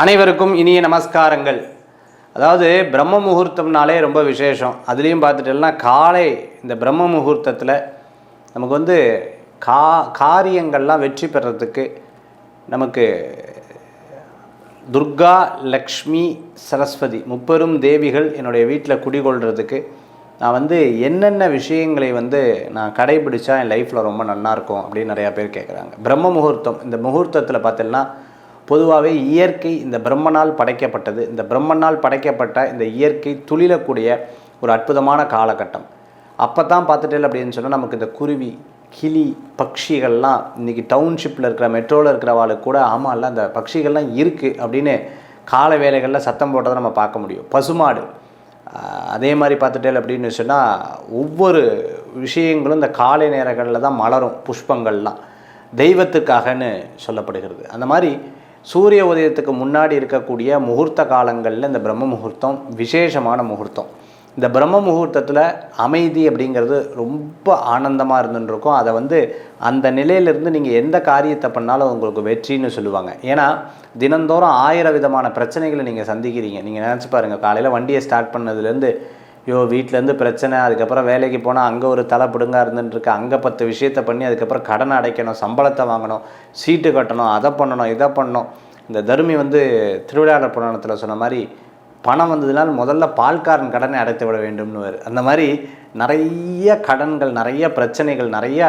அனைவருக்கும் இனிய நமஸ்காரங்கள். அதாவது பிரம்ம முகூர்த்தம்னாலே ரொம்ப விசேஷம். அதுலேயும் பார்த்துட்டோம்னா காலை இந்த பிரம்ம முகூர்த்தத்தில் நமக்கு வந்து கா காரியங்கள்லாம் வெற்றி பெறத்துக்கு நமக்கு துர்கா லக்ஷ்மி சரஸ்வதி முப்பெரும் தேவிகள் என்னுடைய வீட்டில் குடிகொள்கிறதுக்கு நான் வந்து என்னென்ன விஷயங்களை வந்து நான் கடைபிடிச்சா என் லைஃப்பில் ரொம்ப நல்லா இருக்கும் அப்படின்னு நிறையா பேர் கேட்குறாங்க பிரம்ம முகூர்த்தம் இந்த முகூர்த்தத்தில் பார்த்தீங்கன்னா பொதுவாகவே இயற்கை இந்த பிரம்மனால் படைக்கப்பட்டது. இந்த பிரம்மனால் படைக்கப்பட்ட இந்த இயற்கை துளிலக்கூடிய ஒரு அற்புதமான காலகட்டம். அப்போ தான் பார்த்துட்டேன் அப்படின்னு சொன்னால் நமக்கு இந்த குருவி கிளி பட்சிகள்லாம் இன்றைக்கி டவுன்ஷிப்பில் இருக்கிற மெட்ரோவில் இருக்கிறவாளுக்கு கூட ஆமாம்ல அந்த பட்சிகள்லாம் இருக்குது அப்படின்னு கால வேலைகளில் சத்தம் போட்டதை நம்ம பார்க்க முடியும். பசுமாடு. அதே மாதிரி பார்த்துட்டேன் அப்படின்னு சொன்னால் ஒவ்வொரு விஷயங்களும் இந்த காலை நேரங்களில் தான் மலரும் புஷ்பங்கள்லாம். தெய்வத்துக்காகன்னு சொல்லப்படுகிறது. அந்த மாதிரி சூரிய உதயத்துக்கு முன்னாடி இருக்கக்கூடிய முகூர்த்த காலங்களில் இந்த பிரம்ம முகூர்த்தம் விசேஷமான முகூர்த்தம். இந்த பிரம்ம முகூர்த்தத்தில் அமைதி அப்படிங்கிறது ரொம்ப ஆனந்தமாக இருந்துருக்கும் அதை வந்து அந்த நிலையிலிருந்து நீங்கள் எந்த காரியத்தை பண்ணாலும் உங்களுக்கு வெற்றின்னு சொல்லுவாங்க. ஏன்னா தினந்தோறும் ஆயிரம் விதமான பிரச்சனைகளை நீங்கள் சந்திக்கிறீங்க. நீங்கள் நினச்சி பாருங்கள் காலையில் வண்டியை ஸ்டார்ட் பண்ணதுலேருந்து ஐயோ வீட்டிலேருந்து பிரச்சனை அதுக்கப்புறம் வேலைக்கு போனால் அங்கே ஒரு தலை பிடுங்கா இருந்துட்டுருக்கு. அங்கே பத்து விஷயத்த பண்ணி அதுக்கப்புறம் கடனை அடைக்கணும் சம்பளத்தை வாங்கணும் சீட்டு கட்டணும் அதை பண்ணணும் இதை பண்ணணும். இந்த தருமி வந்து திருவிழாடர் புராணத்தில் சொன்ன மாதிரி பணம் வந்ததுனால் முதல்ல பால்காரன் கடனை அடைத்து விட வேண்டும்னு வரு. அந்த மாதிரி நிறைய கடன்கள் நிறைய பிரச்சனைகள் நிறைய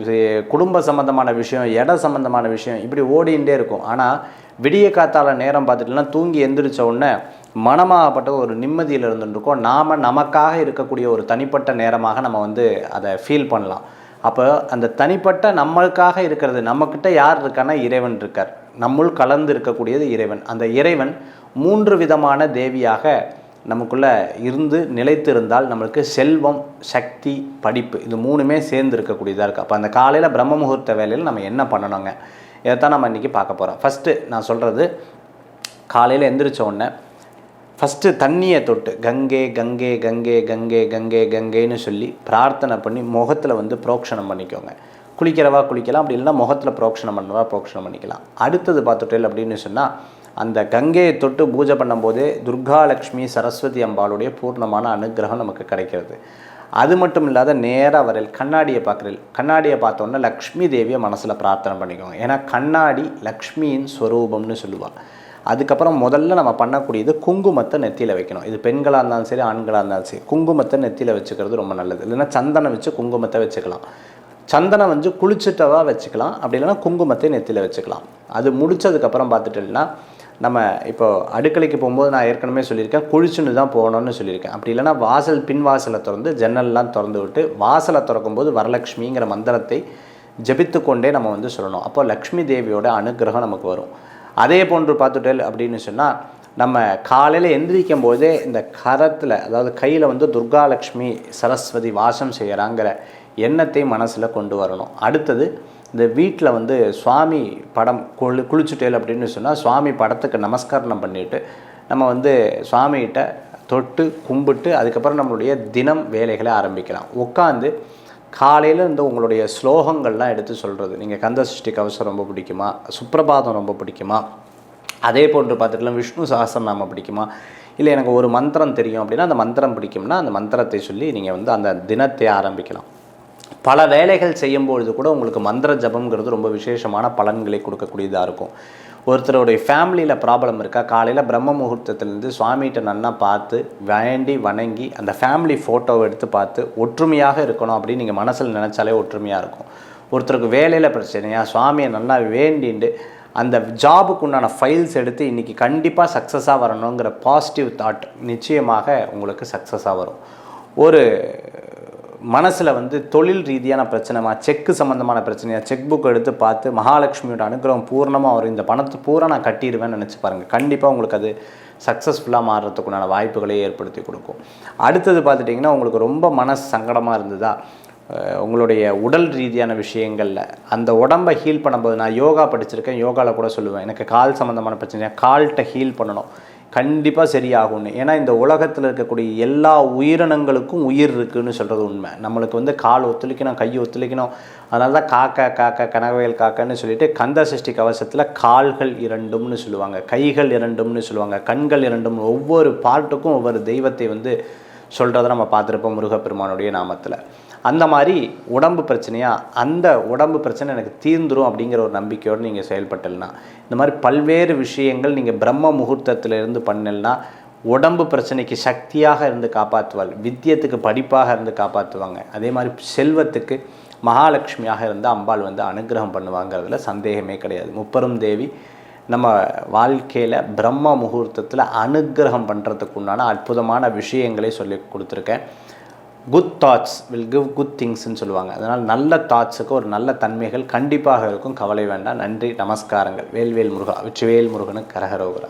இது குடும்ப சம்மந்தமான விஷயம் இட சம்மந்தமான விஷயம் இப்படி ஓடிண்டே இருக்கும். ஆனால் விடிய காத்தால நேரம் பார்த்துட்டுனா தூங்கி எந்திரிச்ச உடனே மனமாகப்பட்ட ஒரு நிம்மதியில் இருந்துருக்கோம் நாம் நமக்காக இருக்கக்கூடிய ஒரு தனிப்பட்ட நேரமாக நம்ம வந்து அதை ஃபீல் பண்ணலாம். அப்போ அந்த தனிப்பட்ட நம்மளுக்காக இருக்கிறது நம்மக்கிட்ட யார் இருக்கான்னா இறைவன் இருக்கார். நம்முள் கலந்து இருக்கக்கூடியது இறைவன். அந்த இறைவன் மூன்று விதமான தேவியாக நமக்குள்ளே இருந்து நிலைத்திருந்தால் நம்மளுக்கு செல்வம் சக்தி படிப்பு இது மூணுமே சேர்ந்து இருக்கக்கூடியதாக இருக்குது அப்போ அந்த காலையில் பிரம்ம முகூர்த்த வேலையில் நம்ம என்ன பண்ணணுங்க? இதைத்தான் நம்ம இன்றைக்கி பார்க்க போகிறோம் ஃபஸ்ட்டு நான் சொல்கிறது காலையில் எந்திரிச்ச உடனே ஃபஸ்ட்டு தண்ணியை தொட்டு கங்கை கங்கை கங்கை கங்கை கங்கை கங்கைன்னு சொல்லி பிரார்த்தனை பண்ணி முகத்தில் வந்து புரோக்ஷனம் பண்ணிக்கோங்க. குளிக்கிறவா குளிக்கலாம் அப்படி இல்லைன்னா முகத்தில் புரோக்ஷனம் பண்ணுவா புரோக்ஷனம் பண்ணிக்கலாம். அடுத்தது பார்த்துட்டேல் அப்படின்னு சொன்னால் அந்த கங்கையை தொட்டு பூஜை பண்ணும்போதே துர்கா லக்ஷ்மி சரஸ்வதி அம்பாளுடைய பூர்ணமான அனுகிரகம் நமக்கு கிடைக்கிறது. அது மட்டும் இல்லாத நேராக வரையில் கண்ணாடியை பார்க்குறீள் கண்ணாடியை பார்த்தோன்னே லக்ஷ்மி தேவியை மனசில் பிரார்த்தனை பண்ணிக்கோங்க. ஏன்னா கண்ணாடி லக்ஷ்மியின் ஸ்வரூபம்னு சொல்லுவாள் அதுக்கப்புறம் முதல்ல நம்ம பண்ணக்கூடியது குங்குமத்தை நெத்தியில் வைக்கணும். இது பெண்களாக இருந்தாலும் சரி ஆண்களாக இருந்தாலும் சரி குங்குமத்தை நெத்தியில் வச்சுக்கிறது ரொம்ப நல்லது. இல்லைன்னா சந்தனம் வச்சு குங்குமத்தை வச்சுக்கலாம். சந்தனம் வந்து குளிச்சுட்டவா வச்சுக்கலாம். அப்படி இல்லைன்னா குங்குமத்தை நெத்தியில் வச்சுக்கலாம். அது முடிச்சதுக்கப்புறம் பார்த்துட்டோம்னா நம்ம இப்போ அடுக்கலைக்கு போகும்போது நான் ஏற்கனவே சொல்லியிருக்கேன் குளிச்சுன்னு தான் போகணும்னு சொல்லியிருக்கேன். அப்படி இல்லைன்னா வாசல் பின் வாசலை திறந்து ஜன்னல்லாம் திறந்து விட்டு வாசலை திறக்கும்போது வரலட்சுமிங்கிற மந்திரத்தை ஜபித்து கொண்டே நம்ம வந்து சொல்லணும். அப்போ லக்ஷ்மி தேவியோட அனுகிரகம் நமக்கு வரும். அதே போன்று பார்த்துட்டேல் அப்படின்னு சொன்னால் நம்ம காலையில் எந்திரிக்கும் போதே இந்த கரத்தில் அதாவது கையில் வந்து துர்காலட்சுமி சரஸ்வதி வாசம் செய்கிறாங்கிற எண்ணத்தை மனசில் கொண்டு வரணும். அடுத்தது இந்த வீட்டில் வந்து சுவாமி படம் குளி குளிச்சுட்டேல் அப்படின்னு சொன்னால் சுவாமி படத்துக்கு நமஸ்காரணம் பண்ணிவிட்டு நம்ம வந்து சுவாமிகிட்ட தொட்டு கும்பிட்டு அதுக்கப்புறம் நம்மளுடைய தினம் வேலைகளை ஆரம்பிக்கலாம். உட்காந்து காலையில் இந்த உங்களுடைய ஸ்லோகங்கள்லாம் எடுத்து சொல்கிறது நீங்கள் கந்த சஷ்டி கவசம் ரொம்ப பிடிக்குமா? சுப்பிரபாதம் ரொம்ப பிடிக்குமா? அதே போன்று பார்த்துக்கலாம். விஷ்ணு சஹஸ்ரநாமம் பிடிக்குமா? இல்லை எனக்கு ஒரு மந்திரம் தெரியும் அப்படின்னா அந்த மந்திரம் பிடிக்கும்னா அந்த மந்திரத்தை சொல்லி நீங்கள் வந்து அந்த தினத்தை ஆரம்பிக்கலாம். பல வேலைகள் செய்யும்பொழுது கூட உங்களுக்கு மந்திர ஜபம்ங்கிறது ரொம்ப விசேஷமான பலன்களை கொடுக்கக்கூடியதாக இருக்கும். ஒருத்தருடைய ஃபேமிலியில் ப்ராப்ளம் இருக்கா? காலையில் பிரம்ம முகூர்த்தத்துலேருந்து சுவாமிகிட்ட நன்னா பார்த்து வேண்டி வணங்கி அந்த ஃபேமிலி ஃபோட்டோவை எடுத்து பார்த்து ஒற்றுமையாக இருக்கணும் அப்படின்னு நீங்கள் மனசில் நினச்சாலே ஒற்றுமையாக இருக்கும். ஒருத்தருக்கு வேலையில் பிரச்சனையா சுவாமியை நல்லா வேண்டிண்டு அந்த ஜாபுக்கு உண்டான ஃபைல்ஸ் எடுத்து இன்றைக்கி கண்டிப்பாக சக்ஸஸாக வரணுங்கிற பாசிட்டிவ் தாட் நிச்சயமாக உங்களுக்கு சக்ஸஸாக வரும். ஒரு மனசில் வந்து தொழில் ரீதியான பிரச்சனைமா செக்கு சம்மந்தமான பிரச்சனையாக செக் புக் எடுத்து பார்த்து மகாலட்சுமியோட அனுகிரகம் பூர்ணமாக வரும். இந்த பணத்தை பூரா நான் கட்டிடுவேன்னு நினச்சி பாருங்கள் கண்டிப்பாக உங்களுக்கு அது சக்ஸஸ்ஃபுல்லாக மாறுறதுக்குண்டான வாய்ப்புகளை ஏற்படுத்தி கொடுக்கும். அடுத்தது பார்த்துட்டிங்கன்னா உங்களுக்கு ரொம்ப மனசு சங்கடமாக இருந்ததா? உங்களுடைய உடல் ரீதியான விஷயங்களில். அந்த உடம்பை ஹீல் பண்ணும்போது நான் யோகா படிச்சிருக்கேன் யோகாவில் கூட சொல்லுவேன். எனக்கு கால் சம்மந்தமான பிரச்சனையாக கால்கிட்ட ஹீல் பண்ணணும். கண்டிப்பாக சரியாகும்னு. ஏன்னா இந்த உலகத்தில் இருக்கக்கூடிய எல்லா உயிரினங்களுக்கும் உயிர் இருக்குன்னு சொல்கிறது உண்மை. நம்மளுக்கு வந்து கால் ஒத்துழைக்கணும் கை ஒத்துழைக்கணும். அதனால தான் காக்கா காக்கா கனகவேல் காக்கான்னு சொல்லிட்டு கந்த சஷ்டி கவசத்தில் கால்கள் இரண்டும்னு சொல்லுவாங்க. கைகள் இரண்டும்னு சொல்லுவாங்க. கண்கள் இரண்டும் ஒவ்வொரு பாட்டுக்கும் ஒவ்வொரு தெய்வத்தை வந்து சொல்கிறத நம்ம பார்த்துருப்போம் முருகப்பெருமானுடைய நாமத்தில். அந்த மாதிரி உடம்பு பிரச்சனையாக அந்த உடம்பு பிரச்சனை எனக்கு தீர்ந்துரும் அப்படிங்கிற ஒரு நம்பிக்கையோடு நீங்கள் செயல்பட்டல்னா இந்த மாதிரி பல்வேறு விஷயங்கள் நீங்கள் பிரம்ம முகூர்த்தத்தில் இருந்து பண்ணலனா உடம்பு பிரச்சனைக்கு சக்தியாக இருந்து காப்பாற்றுவாள் வித்தியத்துக்கு படிப்பாக இருந்து காப்பாற்றுவாங்க. அதே மாதிரி செல்வத்துக்கு மகாலட்சுமியாக இருந்து அம்பாள் வந்து அனுகிரகம் பண்ணுவாங்கிறதுல சந்தேகமே கிடையாது. முப்பெரும் தேவி நம்ம வாழ்க்கையில் பிரம்ம முகூர்த்தத்தில் அனுகிரகம் பண்ணுறதுக்கு உண்டான அற்புதமான விஷயங்களை சொல்லி கொடுத்துருக்கேன். Good thoughts will give good திங்ஸ்ன்னு சொல்லுவாங்க. அதனால் நல்ல தாட்ஸுக்கு ஒரு நல்ல தன்மைகள் கண்டிப்பாக இருக்கும். கவலை வேண்டாம். நன்றி. நமஸ்காரங்கள். வேல்வேல் முருகா. வெற்றிவேல் முருகனுக்கு கரகரோகரா